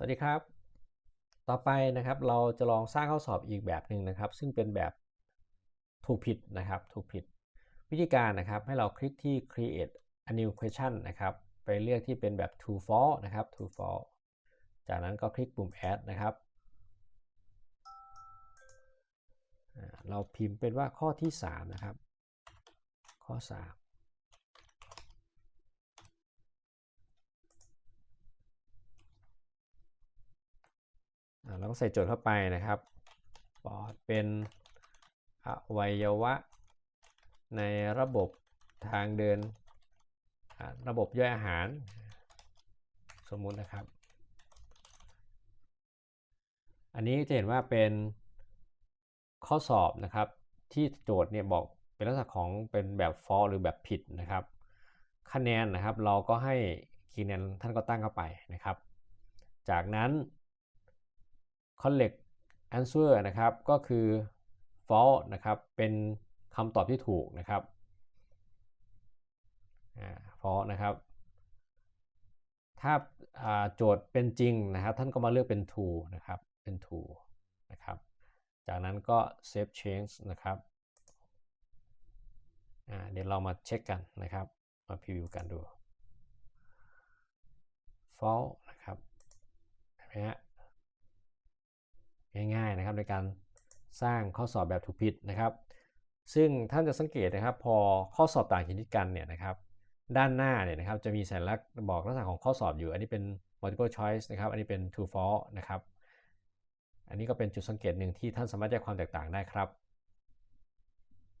สวัสดีครับ ต่อไปนะครับเราจะลองสร้างข้อสอบอีกแบบหนึ่งนะครับ ซึ่งเป็นแบบถูกผิดนะครับถูกผิด วิธีการนะครับให้เราคลิกที่ create a new question นะครับ ไปเลือกที่เป็นแบบ true false นะครับ true false จากนั้นก็คลิกปุ่ม add นะครับ เราพิมพ์เป็นว่าข้อที่ 3 นะครับ ข้อ 3 อ่าเราก็ใส่โจทย์เข้าไปนะครับปอดเป็นอวัยวะ ในระบบทางเดิน ระบบย่อยอาหาร สมมุตินะครับ อันนี้จะเห็นว่าเป็นข้อสอบนะครับที่โจทย์เนี่ยบอกเป็นลักษณะของเป็นแบบ false หรือแบบผิดนะครับ คะแนนนะครับเราก็ให้คะแนนท่านก็ตั้งเข้าไปนะครับ จากนั้น collect answer นะครับ ก็คือ false นะครับ เป็นคำตอบที่ถูกนะครับ false นะครับ ถ้าโจทย์เป็นจริงนะครับ ท่านก็มาเลือกเป็น true นะครับ เป็น true นะครับ จากนั้นก็ save change นะครับ เดี๋ยวเรามาเช็คกันนะครับ มาพรีวิวกันดู false นะครับเห็นไหมฮะ ง่ายๆนะครับในการสร้างข้อสอบแบบถูกผิดนะครับ ซึ่งท่านจะสังเกตนะครับ พอข้อสอบต่างชนิดกันเนี่ยนะครับ ด้านหน้าเนี่ยนะครับจะมีสัญลักษณ์บอกลักษณะของข้อสอบอยู่ อันนี้เป็น multiple choice นะครับ อันนี้เป็น true false นะครับ อันนี้ก็เป็นจุดสังเกตหนึ่งที่ท่านสามารถแยกความแตกต่างได้ครับ